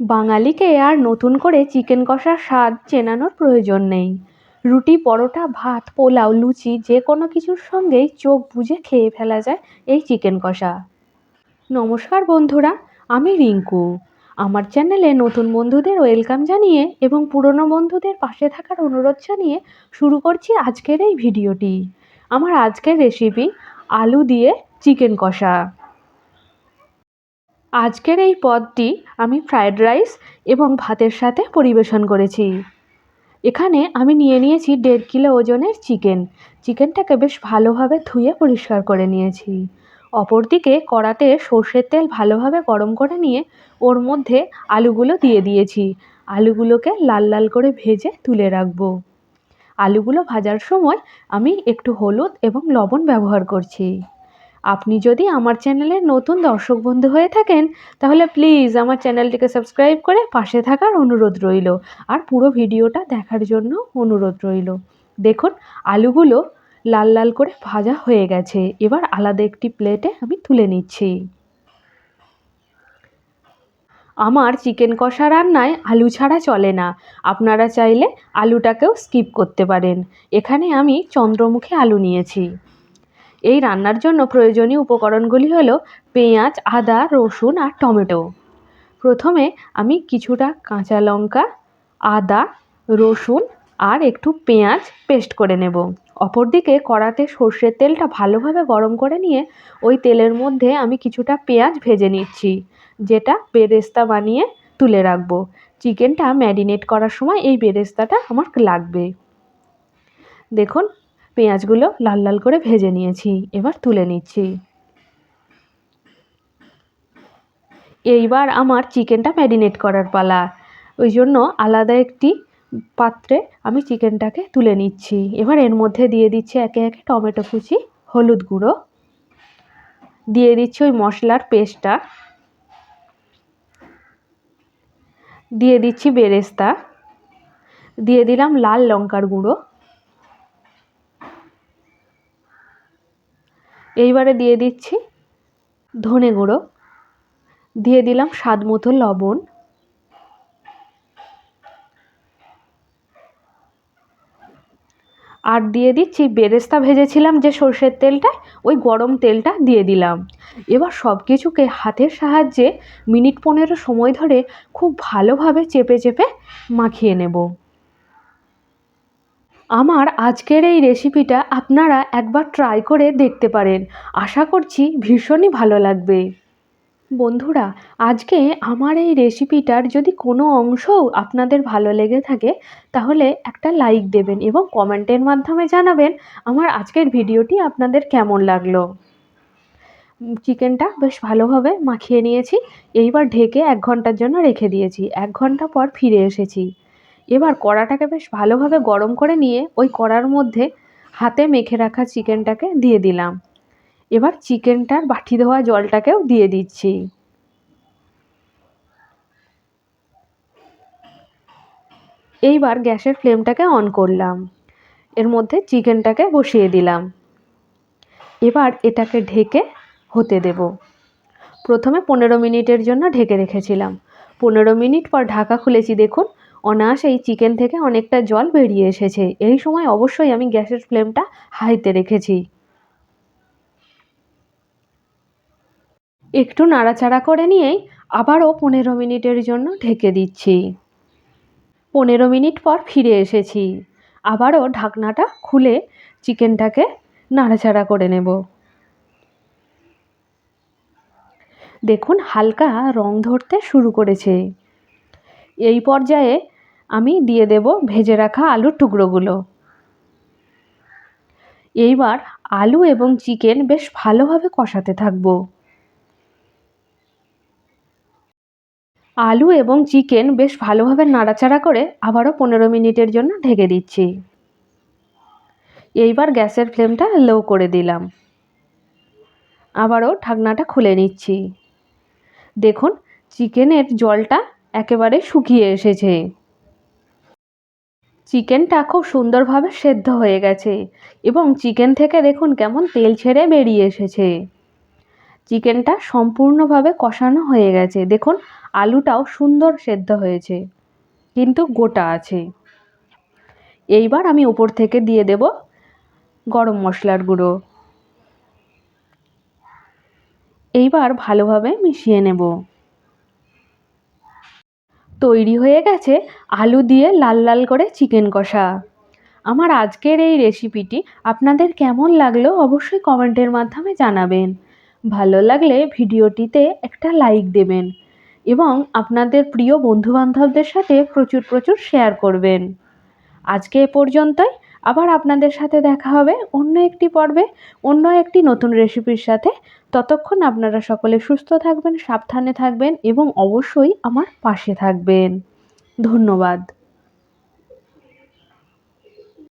বাঙালিকে আর নতুন করে চিকেন কষার স্বাদ চেনানোর প্রয়োজন নেই। রুটি, পরোটা, ভাত, পোলাও, লুচি, যে কোনো কিছুর সঙ্গেই চোখ বুজে খেয়ে ফেলা যায় এই চিকেন কষা। নমস্কার বন্ধুরা, আমি রিঙ্কু। আমার চ্যানেলে নতুন বন্ধুদের ওয়েলকাম জানিয়ে এবং পুরনো বন্ধুদের পাশে থাকার অনুরোধ জানিয়ে শুরু করছি আজকের এই ভিডিওটি। আমার আজকের রেসিপি আলু দিয়ে চিকেন কষা। আজকের এই পদটি আমি ফ্রায়েড রাইস এবং ভাতের সাথে পরিবেশন করেছি। এখানে আমি নিয়ে নিয়েছি দেড় কিলো ওজনের চিকেন। চিকেনটাকে বেশ ভালোভাবে ধুয়ে পরিষ্কার করে নিয়েছি। অপরদিকে কড়াতে সর্ষের তেল ভালোভাবে গরম করে নিয়ে ওর মধ্যে আলুগুলো দিয়ে দিয়েছি। আলুগুলোকে লাল লাল করে ভেজে তুলে রাখব। আলুগুলো ভাজার সময় আমি একটু হলুদ এবং লবণ ব্যবহার করছি। আপনি যদি আমার চ্যানেলের নতুন দর্শক বন্ধু হয়ে থাকেন, তাহলে প্লিজ আমার চ্যানেলটিকে সাবস্ক্রাইব করে পাশে থাকার অনুরোধ রইল। আর পুরো ভিডিওটা দেখার জন্য অনুরোধ রইল। দেখুন, আলুগুলো লাল লাল করে ভাজা হয়ে গেছে। এবার আলাদা একটি প্লেটে আমি তুলে নিচ্ছি। আমার চিকেন কষা রান্নায় আলু ছাড়া চলে না। আপনারা চাইলে আলুটাকেও স্কিপ করতে পারেন। এখানে আমি চন্দ্রমুখী আলু নিয়েছি। এই রান্নার জন্য প্রয়োজনীয় উপকরণগুলি হলো পেঁয়াজ, আদা, রসুন আর টমেটো। প্রথমে আমি কিছুটা কাঁচা লঙ্কা, আদা, রসুন আর একটু পেঁয়াজ পেস্ট করে নেব। অপরদিকে কড়াতে সর্ষের তেলটা ভালোভাবে গরম করে নিয়ে ওই তেলের মধ্যে আমি কিছুটা পেঁয়াজ ভেজে নিচ্ছি, যেটা বেরেস্তা বানিয়ে তুলে রাখব। চিকেনটা ম্যারিনেট করার সময় এই বেরেস্তাটা আমার লাগবে। দেখুন পেঁয়াজগুলো লাল লাল করে ভেজে নিয়েছি, এবার তুলে নিচ্ছি। এইবার আমার চিকেনটা ম্যারিনেট করার পালা। ওই জন্য আলাদা একটি পাত্রে আমি চিকেনটাকে তুলে নিচ্ছি। এবার এর মধ্যে দিয়ে দিচ্ছি একে একে টমেটো কুচি, হলুদ গুঁড়ো। দিয়ে দিচ্ছি ওই মশলার পেস্টটা। দিয়ে দিচ্ছি বেরেস্তা। দিয়ে দিলাম লাল লঙ্কার গুঁড়ো। এইবারে দিয়ে দিচ্ছি ধনে গুঁড়ো। দিয়ে দিলাম স্বাদ মতো লবণ। আর দিয়ে দিচ্ছি, বেরেস্তা ভেজেছিলাম যে সর্ষের তেলটায়, ওই গরম তেলটা দিয়ে দিলাম। এবার সব কিছুকে হাতের সাহায্যে মিনিট পনেরো সময় ধরে খুব ভালোভাবে চেপে চেপে মাখিয়ে নেব। আমার আজকের এই রেসিপিটা আপনারা একবার ট্রাই করে দেখতে পারেন। আশা করছি ভীষণই ভালো লাগবে। বন্ধুরা, আজকে আমার এই রেসিপিটার যদি কোনো অংশও আপনাদের ভালো লেগে থাকে, তাহলে একটা লাইক দেবেন এবং কমেন্টের মাধ্যমে জানাবেন আমার আজকের ভিডিওটি আপনাদের কেমন লাগল। চিকেনটা বেশ ভালোভাবে মাখিয়ে নিয়েছি, এইবার ঢেকে এক ঘণ্টার জন্য রেখে দিয়েছি, এক ঘণ্টা পর ফিরে এসেছি। এবার কড়াটাকে বেশ ভালোভাবে গরম করে নিয়ে ওই কড়ার মধ্যে হাতে মেখে রাখা চিকেনটাকে দিয়ে দিলাম। এবার চিকেনটার বাটি ধোয়া জলটাকেও দিয়ে দিচ্ছি। এইবার গ্যাসের ফ্লেমটাকে অন করলাম। এর মধ্যে চিকেনটাকে বসিয়ে দিলাম। এবার এটাকে ঢেকে হতে দেব। প্রথমে পনেরো মিনিটের জন্য ঢেকে রেখেছিলাম। পনেরো মিনিট পর ঢাকা খুলেছি দেখুন। অনায়াসে এই চিকেন থেকে অনেকটা জল বেরিয়ে এসেছে। এই সময় অবশ্যই আমি গ্যাসের ফ্লেমটা হাইতে রেখেছি। একটু নাড়াচাড়া করে নিয়েই আবারও পনেরো মিনিটের জন্য ঢেকে দিচ্ছি। পনেরো মিনিট পর ফিরে এসেছি। আবারও ঢাকনাটা খুলে চিকেনটাকে নাড়াচাড়া করে নেব। দেখুন, হালকা রং ধরতে শুরু করেছে। এই পর্যায়ে আমি দিয়ে দেব ভেজে রাখা আলুর টুকরোগুলো। এইবার আলু এবং চিকেন বেশ ভালোভাবে কষাতে থাকব। আলু এবং চিকেন বেশ ভালোভাবে নাড়াচাড়া করে আবারও পনেরো মিনিটের জন্য ঢেকে দিচ্ছি। এইবার গ্যাসের ফ্লেমটা লো করে দিলাম। আবারও ঢাকনাটা খুলে নিচ্ছি। দেখুন, চিকেনের জলটা একেবারে শুকিয়ে এসেছে। চিকেনটা খুব সুন্দরভাবে সেদ্ধ হয়ে গেছে এবং চিকেন থেকে দেখুন কেমন তেল ছেড়ে বেরিয়ে এসেছে। চিকেনটা সম্পূর্ণভাবে কষানো হয়ে গেছে। দেখুন, আলুটাও সুন্দর সেদ্ধ হয়েছে, কিন্তু গোটা আছে। এইবার আমি ওপর থেকে দিয়ে দেব গরম মশলার গুঁড়ো। এইবার ভালোভাবে মিশিয়ে নেব। তৈরি হয়ে গেছে আলু দিয়ে লাল লাল করে চিকেন কষা। আমার আজকের এই রেসিপিটি আপনাদের কেমন লাগল অবশ্যই কমেন্টের মাধ্যমে জানাবেন। ভালো লাগলে ভিডিওটিতে একটা লাইক দেবেন এবং আপনাদের প্রিয় বন্ধুবান্ধবদের সাথে প্রচুর প্রচুর শেয়ার করবেন। আজকে এ পর্যন্তই। আবার আপনাদের সাথে দেখা হবে অন্য একটি পর্বে, অন্য একটি নতুন রেসিপির সাথে। ততক্ষণ আপনারা সকলে সুস্থ থাকবেন, সাবধানে থাকবেন এবং অবশ্যই আমার পাশে থাকবেন। ধন্যবাদ।